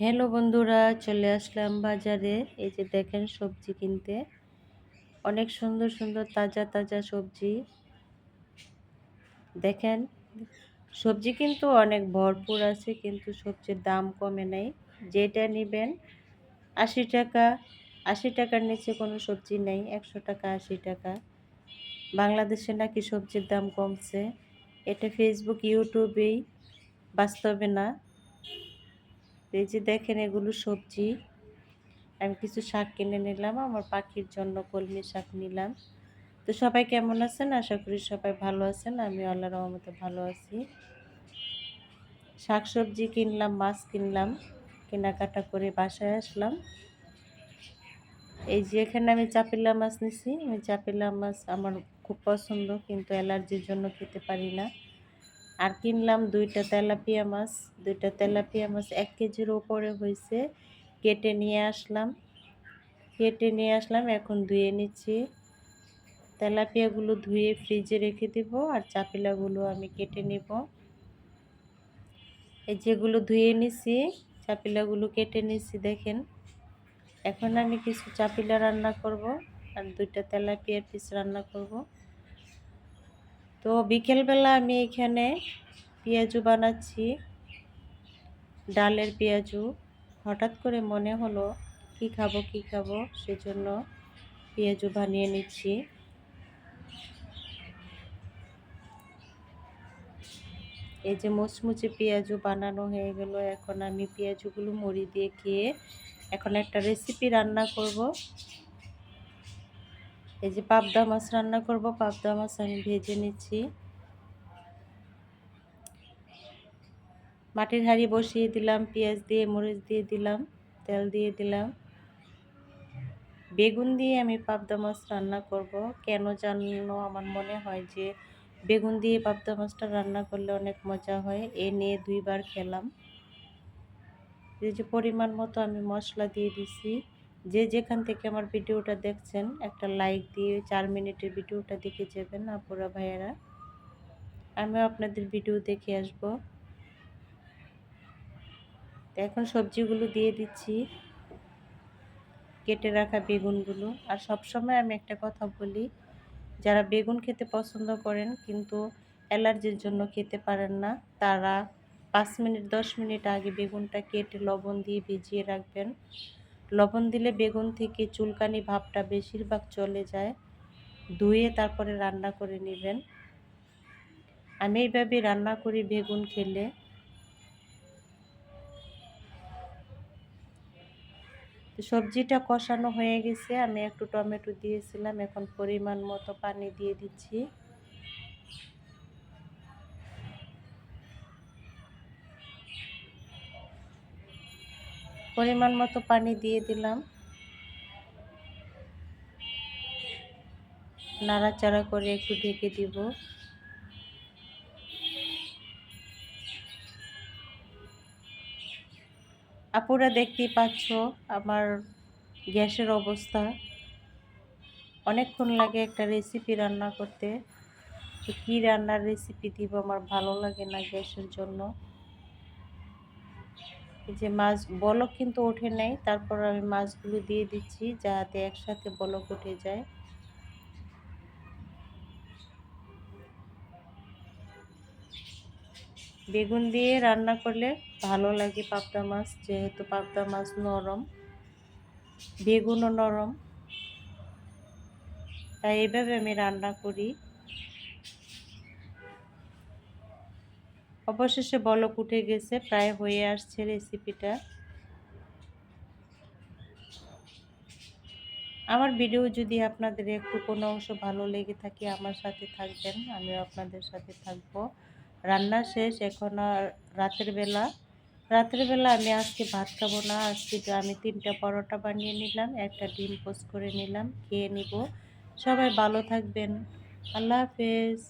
Hello বন্ধুরা, চলে আসলাম বাজারে। এই যে দেখেন সবজি কিনতে। অনেক সুন্দর সুন্দর তাজা তাজা সবজি। দেখেন, সবজি কিন্তু অনেক ভরপুর আছে, কিন্তু সবজির দাম কমে নাই। যেটা নেবেন আশি টাকা, আশি টাকার নিচে কোনো সবজি নেই, একশো টাকা, আশি টাকা। বাংলাদেশে নাকি সবজির দাম কমছে। এটা ফেসবুক ইউটিউবেই বাস্তবে না। এই যে দেখেন এগুলো সবজি। আমি কিছু শাক কিনে নিলাম, আমার পাখির জন্য কলমি শাক নিলাম। তো সবাই কেমন আছেন? আশা করি সবাই ভালো আছেন। আমি আল্লাহ রহমতে ভালো আছি। শাক সবজি কিনলাম, মাছ কিনলাম, কেনাকাটা করে বাসায় আসলাম। এই যে এখানে আমি চাপিলা মাছ নিছি। আমি চাপিলা মাছ আমার খুব পছন্দ, কিন্তু অ্যালার্জির জন্য খেতে পারি না। আর কিনলাম দুইটা তেলাপিয়া মাছ, দুইটা তেলাপিয়া মাছ এক কেজির ওপরে হয়েছে কেটে নিয়ে আসলাম। কেটে নিয়ে আসলাম, এখন ধুয়ে নিচ্ছি। তেলাপিয়াগুলো ধুয়ে ফ্রিজে রেখে দিব আর চাপিলাগুলো আমি কেটে নিব। এই যেগুলো ধুয়ে নিছি, চাপিলাগুলো কেটে নিছি, দেখেন। এখন আমি কিছু চাপিলা রান্না করব আর দুইটা তেলাপিয়ার পিস রান্না করব। তো বিকেলবেলা আমি এখানে পেঁয়াজু বানাচ্ছি, ডালের পেঁয়াজু। হঠাৎ করে মনে হলো, কি খাব কি খাব, সেজন্য পেঁয়াজু বানিয়ে নিচ্ছি। এই যে মুচমুচে পেঁয়াজু বানানো হয়ে গেল, এখন আমি পেঁয়াজুগুলো মুড়ি দিয়ে খেয়ে এখন একটা রেসিপি রান্না করব। এই যে পাবদা মাছ রান্না করব, পাবদা মাছ আমি ভেজে নিচ্ছি। মাটির হাঁড়ি বসিয়ে দিলাম, পেঁয়াজ দিয়ে, মরিচ দিয়ে দিলাম, তেল দিয়ে দিলাম। বেগুন দিয়ে আমি পাবদা মাছ রান্না করব। কেন জানো, আমার মনে হয় যে বেগুন দিয়ে পাবদা মাছটা রান্না করলে অনেক মজা হয়। এ নিয়ে দুইবার খেলাম। এই যে পরিমাণ মতো আমি মশলা দিয়ে দিছি। যে যেখান থেকে আমার ভিডিওটা দেখছেন, একটা লাইক দিয়ে চার মিনিটের ভিডিওটা দেখে যাবেন আপুরা ভাইয়েরা। আমিও আপনাদের ভিডিও দেখে আসব। এখন সবজিগুলো দিয়ে দিচ্ছি, কেটে রাখা বেগুনগুলো। আর সব সময় আমি একটা কথা বলি, যারা বেগুন খেতে পছন্দ করেন কিন্তু অ্যালার্জির জন্য খেতে পারেন না, তারা পাঁচ মিনিট, দশ মিনিট আগে বেগুনটা কেটে লবণ দিয়ে ভিজিয়ে রাখবেন। লবণ দিলে বেগুন থেকে চুলকানি ভাবটা বেশিরভাগ চলে যায়। ধুয়ে তারপরে রান্না করে নেবেন। আমি এইভাবে রান্না করি বেগুন খেলে। সবজিটা কষানো হয়ে গেছে। আমি একটু টমেটো দিয়েছিলাম। এখন পরিমাণ মতো পানি দিয়ে দিচ্ছি। পরিমাণ মতো পানি দিয়ে দিলাম। নাড়াচাড়া করে একটু ঢেকে দিব। আপুরা দেখতেই পাচ্ছ আমার গ্যাসের অবস্থা। অনেকক্ষণ লাগে একটা রেসিপি রান্না করতে। কি রান্নার রেসিপি দিব আমার ভালো লাগে না গ্যাসের জন্য। যে মাছ বলক কিন্তু ওঠে নাই, তারপর আমি মাছগুলো দিয়ে দিচ্ছি যাতে একসাথে বলক উঠে যায়। বেগুন দিয়ে রান্না করলে ভালো লাগে পাবদা মাছ, যেহেতু পাবদা মাছ নরম, বেগুনও নরম। তাই এইভাবে আমি রান্না করি। অবশেষে বলক উঠে গেছে, প্রায় হয়ে আসছে রেসিপিটা আমার ভিডিও যদি আপনাদের একটু কোনো অংশ ভালো লেগে থাকে, আমার সাথে থাকবেন, আমিও আপনাদের সাথে থাকব। রান্না শেষ, এখন আর রাতের বেলা। রাতের বেলা আমি আজকে ভাত খাব না, আজকে আমি তিনটা পরোটা বানিয়ে নিলাম, একটা ডিম পোস্ট করে নিলাম, খেয়ে নিব। সবাই ভালো থাকবেন। আল্লাহ হাফেজ।